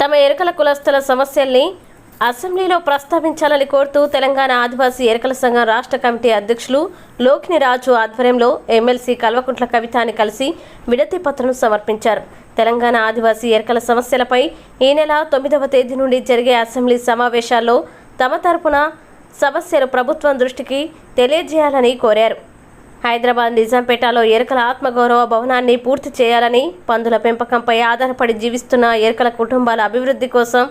తమ ఎరకల కులస్తుల సమస్యల్ని అసెంబ్లీలో ప్రస్తావించాలని కోరుతూ తెలంగాణ ఆదివాసీ ఎరకల సంఘం రాష్ట్ర కమిటీ అధ్యక్షులు లోకిని రాజు ఆధ్వర్యంలో ఎమ్మెల్సీ కల్వకుంట్ల కవితాని కలిసి విడతి పత్రం సమర్పించారు. తెలంగాణ ఆదివాసీ ఎరకల సమస్యలపై ఈ నెల తొమ్మిదవ తేదీ నుండి జరిగే అసెంబ్లీ సమావేశాల్లో తమ తరపున సమస్యలు ప్రభుత్వం దృష్టికి తెలియజేయాలని కోరారు. హైదరాబాద్ నిజాంపేటలో ఎరకల ఆత్మగౌరవ భవనాన్ని పూర్తి చేయాలని పందుల పెంపకంపై ఆధారపడి జీవిస్తున్న ఎరకల కుటుంబాల అభివృద్ధి కోసం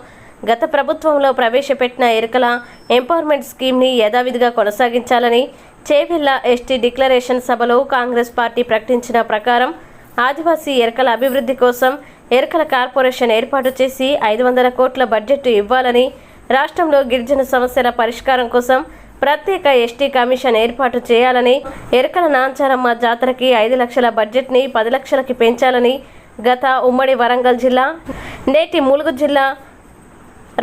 గత ప్రభుత్వంలో ప్రవేశపెట్టిన ఎరకల ఎంపవర్మెంట్ స్కీమ్ని యథావిధిగా కొనసాగించాలని చేవెళ్ళ ఎస్టీ డిక్లరేషన్ సభలో కాంగ్రెస్ పార్టీ ప్రకటించిన ప్రకారం ఆదివాసీ ఎరకల అభివృద్ధి కోసం ఎరకల కార్పొరేషన్ ఏర్పాటు చేసి ఐదు వందల కోట్ల బడ్జెట్ ఇవ్వాలని రాష్ట్రంలో గిరిజన సమస్యల పరిష్కారం కోసం ప్రత్యేక ఎస్టీ కమిషన్ ఏర్పాటు చేయాలని ఎరకల నాంచారమ్మ జాతరకి ఐదు లక్షల బడ్జెట్ని పది లక్షలకి పెంచాలని గత ఉమ్మడి వరంగల్ జిల్లా నేటి ములుగు జిల్లా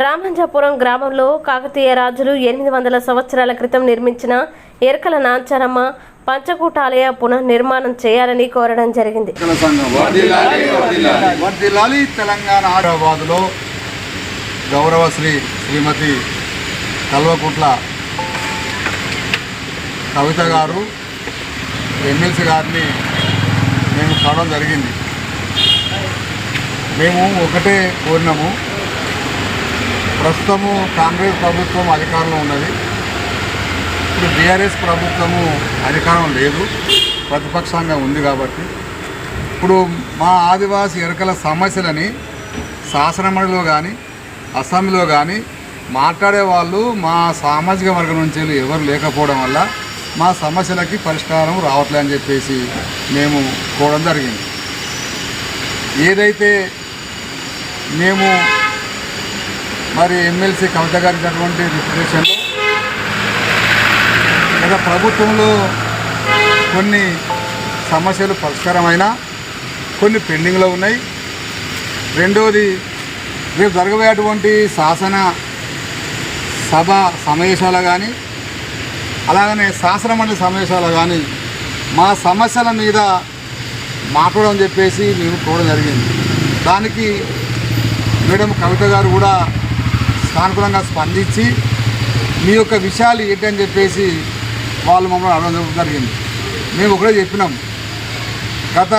రామంజాపురం గ్రామంలో కాకతీయ రాజులు ఎనిమిది వందల సంవత్సరాల క్రితం నిర్మించిన ఎరకల నాంచారమ్మ పంచకూటాలయ పునర్నిర్మాణం చేయాలని కోరడం జరిగింది. తెలంగాణ గౌరవ శ్రీ శ్రీమతి కల్వకుంట్ల కవిత గారు ఎమ్మెల్సీ గారిని మేము కావడం జరిగింది. మేము ఒకటే కోరినాము. ప్రస్తుతము కాంగ్రెస్ ప్రభుత్వం అధికారంలో ఉన్నది. ఇప్పుడు బీఆర్ఎస్ ప్రభుత్వము అధికారం లేదు. ప్రతిపక్షంగా ఉంది కాబట్టి. ఇప్పుడు మా ఆదివాసీ ఎరకల సమస్యలని శాసనమండలిలో కానీ అసెంబ్లీలో కానీ మాట్లాడే వాళ్ళు మా సామాజిక వర్గం నుంచి ఎవరు లేకపోవడం వల్ల మా సమస్యలకి పరిష్కారం రావట్లే అని చెప్పేసి మేము కోవడం జరిగింది. ఏదైతే మేము మరి ఎమ్మెల్సీ కవిత గారి ఇచ్చినటువంటి రిప్యుటేషన్లో గత ప్రభుత్వంలో కొన్ని సమస్యలు పరిష్కారమైన కొన్ని పెండింగ్లో ఉన్నాయి. రెండవది రేపు జరగబోయేటువంటి శాసన సభ సమావేశాలు కానీ అలాగనే శాసన మండలి సమావేశాలు కానీ మా సమస్యల మీద మాట్లాడడం చెప్పేసి మేము కోరడం జరిగింది. దానికి మేడం కవిత గారు కూడా సానుకూలంగా స్పందించి మీ యొక్క విషయాలు ఏంటని చెప్పేసి వాళ్ళు మమ్మల్ని అడగడం జరిగింది. మేము ఒకటే చెప్పినాం. గత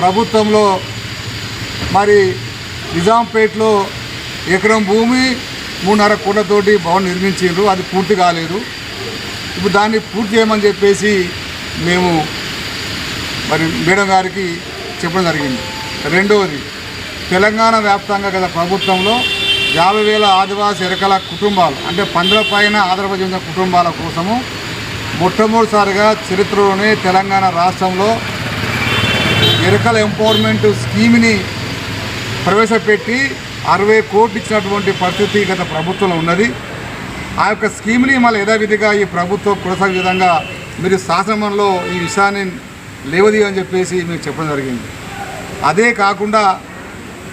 ప్రభుత్వంలో మరి నిజాంపేట్లో ఎకరం భూమి మూడున్నర కోట్లతోటి భవన్ నిర్మించిండ్రు అది పూర్తి కాలేదు. ఇప్పుడు దాన్ని పూర్తి చేయమని చెప్పేసి మేము మరి మేడం గారికి చెప్పడం జరిగింది. రెండవది తెలంగాణ వ్యాప్తంగా గత ప్రభుత్వంలో యాభై వేల ఆదివాసీ ఎరకల కుటుంబాలు అంటే పందుల పైన ఆధారపడి ఉన్న కుటుంబాల కోసము మొట్టమొదటిసారిగా చరిత్రలోనే తెలంగాణ రాష్ట్రంలో ఎరకల ఎంపవర్మెంట్ స్కీమ్ని ప్రవేశపెట్టి అరవై కోట్లు ఇచ్చినటువంటి పరిస్థితి గత ప్రభుత్వంలో ఉన్నది. ఆ యొక్క స్కీమ్ని మళ్ళీ యథావిధిగా ఈ ప్రభుత్వం కొనసాగే విధంగా మీరు శాసనంలో ఈ విషయాన్ని లేవది అని చెప్పేసి మీకు చెప్పడం జరిగింది. అదే కాకుండా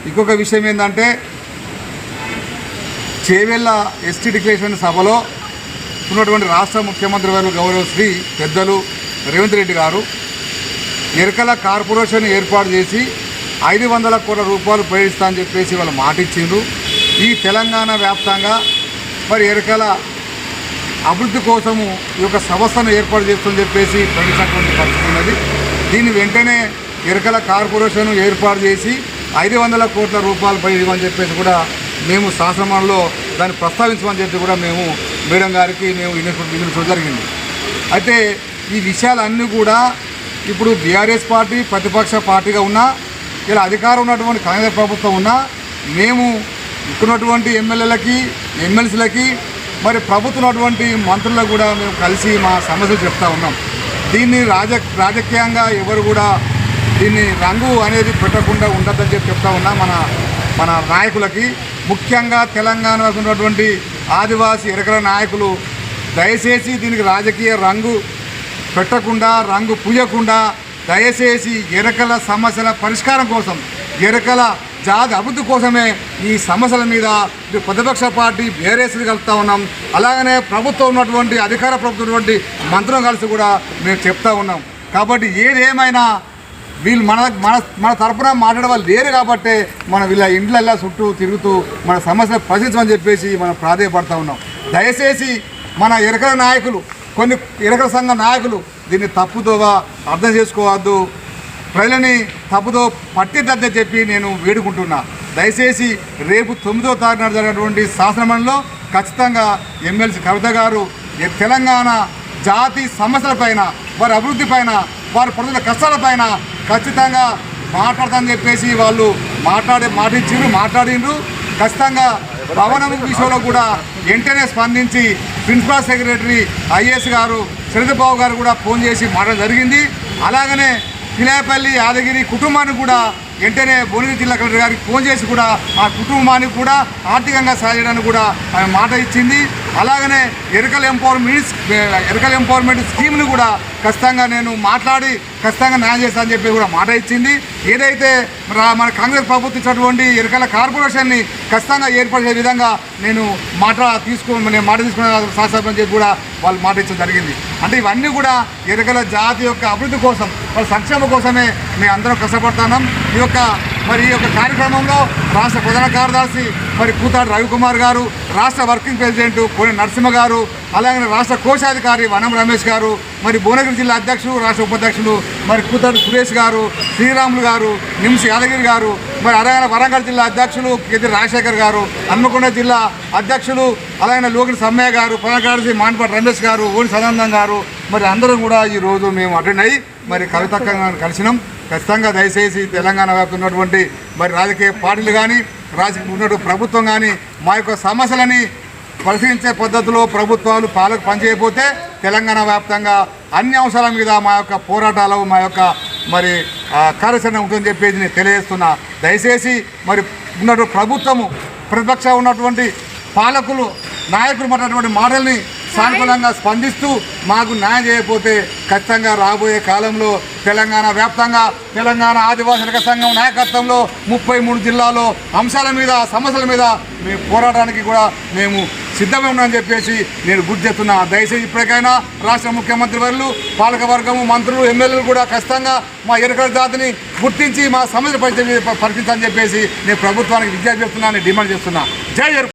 ఇంకొక విషయం ఏంటంటే చేవెళ్ళ ఎస్టీ డిక్లరేషన్ సభలో ఉన్నటువంటి రాష్ట్ర ముఖ్యమంత్రి వారు గౌరవ శ్రీ పెద్దలు రేవంత్ రెడ్డి గారు ఎరకల కార్పొరేషన్ ఏర్పాటు చేసి ఐదు వందల కోట్ల రూపాయలు ప్రయోగిస్తా అని చెప్పేసి వాళ్ళు మాటిచ్చిండ్రు. ఈ తెలంగాణ వ్యాప్తంగా మరి ఎరకల అభివృద్ధి కోసము ఈ యొక్క సంస్థను ఏర్పాటు చేస్తుందని చెప్పేసి ప్రకటించినటువంటి పరిస్థితి ఉన్నది. దీన్ని వెంటనే ఎరకల కార్పొరేషన్ ఏర్పాటు చేసి ఐదు వందల కోట్ల రూపాయలు పై చెప్పేసి కూడా మేము శాసనమంలో దాన్ని ప్రస్తావించమని చెప్పి కూడా మేము మేడం గారికి మేము వినిపించడం జరిగింది. అయితే ఈ విషయాలన్నీ కూడా ఇప్పుడు బీఆర్ఎస్ పార్టీ ప్రతిపక్ష పార్టీగా ఉన్నా ఇలా అధికారం ఉన్నటువంటి కాంగ్రెస్ ప్రభుత్వం ఉన్నా మేము ఇక్కడున్నటువంటి ఎమ్మెల్యేలకి ఎమ్మెల్సీలకి మరి ప్రభుత్వం ఉన్నటువంటి మంత్రులకు కూడా మేము కలిసి మా సమస్యలు చెప్తా ఉన్నాం. దీన్ని రాజ రాజకీయంగా ఎవరు కూడా దీన్ని రంగు అనేది పెట్టకుండా ఉండద్దని చెప్పి చెప్తా ఉన్నా మన మన నాయకులకి. ముఖ్యంగా తెలంగాణ ఉన్నటువంటి ఆదివాసీ ఎరకల నాయకులు దయచేసి దీనికి రాజకీయ రంగు పెట్టకుండా రంగు పూయకుండా దయచేసి ఎరకల సమస్యల పరిష్కారం కోసం ఎరకల జాతి అభివృద్ధి కోసమే ఈ సమస్యల మీద ప్రతిపక్ష పార్టీ బేరేసులు కలుపుతా ఉన్నాం. అలాగనే ప్రభుత్వం ఉన్నటువంటి అధికార ప్రభుత్వం ఉన్నటువంటి మంత్రులు కలిసి కూడా మేము చెప్తా ఉన్నాం. కాబట్టి ఏది ఏమైనా వీళ్ళు మన మన మన తరపున మాట్లాడే వాళ్ళు లేరు కాబట్టే మనం వీళ్ళ ఇండ్లల్లా చుట్టూ తిరుగుతూ మన సమస్యలు ప్రశ్నించమని చెప్పేసి మనం ప్రాధాయపడతా ఉన్నాం. దయచేసి మన ఎరకల నాయకులు కొన్ని ఎరకల సంఘ నాయకులు దీన్ని తప్పుదోవ అర్థం చేసుకోవద్దు. ప్రజలని తప్పుదో పట్టిద్దని చెప్పి నేను వేడుకుంటున్నా. దయచేసి రేపు తొమ్మిదో తారీఖున జరిగినటువంటి శాసనమండలిలో ఖచ్చితంగా ఎమ్మెల్సీ కవిత గారు తెలంగాణ జాతి సమస్యలపైన వారి అభివృద్ధి పైన వారి ప్రజల కష్టాలపైన ఖచ్చితంగా మాట్లాడతామని చెప్పేసి వాళ్ళు మాట్లాడే మాటించారు మాట్లాడిండ్రు. ఖచ్చితంగా భవనం విషయంలో కూడా వెంటనే స్పందించి ప్రిన్సిపల్ సెక్రటరీ ఐఏఎస్ గారు శ్రీధబాబు గారు కూడా ఫోన్ చేసి మాట్లాడడం జరిగింది. అలాగనే పిలాపల్లి యాదగిరి కుటుంబానికి కూడా వెంటనే భువనగిరి జిల్లా కలెక్టర్ గారికి ఫోన్ చేసి కూడా ఆ కుటుంబానికి కూడా ఆర్థికంగా సహాయ చేయడానికి కూడా ఆమె మాట ఇచ్చింది. అలాగనే ఎరుకల ఎంపవర్మెంట్ ఎరుకల ఎంపవర్మెంట్ స్కీమ్ని కూడా ఖచ్చితంగా నేను మాట్లాడి ఖచ్చితంగా న్యాయం చేస్తానని చెప్పి కూడా మాట ఇచ్చింది. ఏదైతే మన కాంగ్రెస్ ప్రభుత్వం ఇచ్చినటువంటి ఎరుకల కార్పొరేషన్ని ఖచ్చితంగా ఏర్పడే విధంగా నేను మాట తీసుకుని నేను మాట తీసుకునే శాసనం చెప్పి కూడా వాళ్ళు మాట ఇచ్చడం జరిగింది. అంటే ఇవన్నీ కూడా ఎరుకల జాతి యొక్క అభివృద్ధి కోసం వాళ్ళ సంక్షేమం కోసమే మేము అందరం కష్టపడుతున్నాం. ఈ యొక్క మరి ఈ యొక్క కార్యక్రమంలో రాష్ట్ర ప్రధాన కార్యదర్శి మరి కూతాడు రవికుమార్ గారు రాష్ట్ర వర్కింగ్ ప్రెసిడెంట్ కోని నరసింహ గారు అలాగే రాష్ట్ర కోశాధికారి వనం రమేష్ గారు మరి భువనగిరి జిల్లా అధ్యక్షుడు రాష్ట్ర ఉపాధ్యక్షులు మరి కూతాడు సురేష్ గారు శ్రీరాములు గారు నిమ్స్ యాదగిరి గారు మరి అలాగే వరంగల్ జిల్లా అధ్యక్షులు కెది రాజశేఖర్ గారు హన్మకొండ జిల్లా అధ్యక్షులు అలాగే లోకిని సమ్మయ్య గారు ప్రధాన కార్యదర్శి మాన్పాటి రమేష్ గారు ఓని సదానందం గారు మరి అందరం కూడా ఈ రోజు మేము అటెండ్ అయ్యి మరి కవితక్క కలిసినాం. ఖచ్చితంగా దయచేసి తెలంగాణ వ్యాప్తంగా ఉన్నటువంటి మరి రాజకీయ పార్టీలు కానీ రాజకీయ ఉన్నటువంటి ప్రభుత్వం కానీ మా యొక్క సమస్యలని పరిశీలించే పద్ధతిలో ప్రభుత్వాలు పాలకు పనిచేయకపోతే తెలంగాణ వ్యాప్తంగా అన్ని అంశాల మీద మా యొక్క పోరాటాలు మా యొక్క మరి కార్యాచరణ ఉంటుందని చెప్పేసి నేను తెలియజేస్తున్నా. దయచేసి మరి ఉన్నటువంటి ప్రభుత్వము ప్రతిపక్ష ఉన్నటువంటి పాలకులు నాయకులు మాట్లాడినటువంటి మాటల్ని సానుకూలంగా స్పందిస్తూ మాకు న్యాయం చేయకపోతే ఖచ్చితంగా రాబోయే కాలంలో తెలంగాణ వ్యాప్తంగా తెలంగాణ ఆదివాసీ సంఘం నాయకత్వంలో ముప్పై మూడు జిల్లాలో అంశాల మీద సమస్యల మీద మేము పోరాటానికి కూడా మేము సిద్ధమే ఉన్నామని చెప్పేసి నేను గుర్తు చేస్తున్నా. దయచేసి ఇప్పటికైనా రాష్ట్ర ముఖ్యమంత్రి వర్లు పాలకవర్గము మంత్రులు ఎమ్మెల్యేలు కూడా ఖచ్చితంగా మా ఎరుకల జాతిని గుర్తించి మా సమస్య పరిచయం పరిస్థితి అని చెప్పేసి నేను ప్రభుత్వానికి విజ్ఞప్తి చేస్తున్నా డిమాండ్ చేస్తున్నా. జై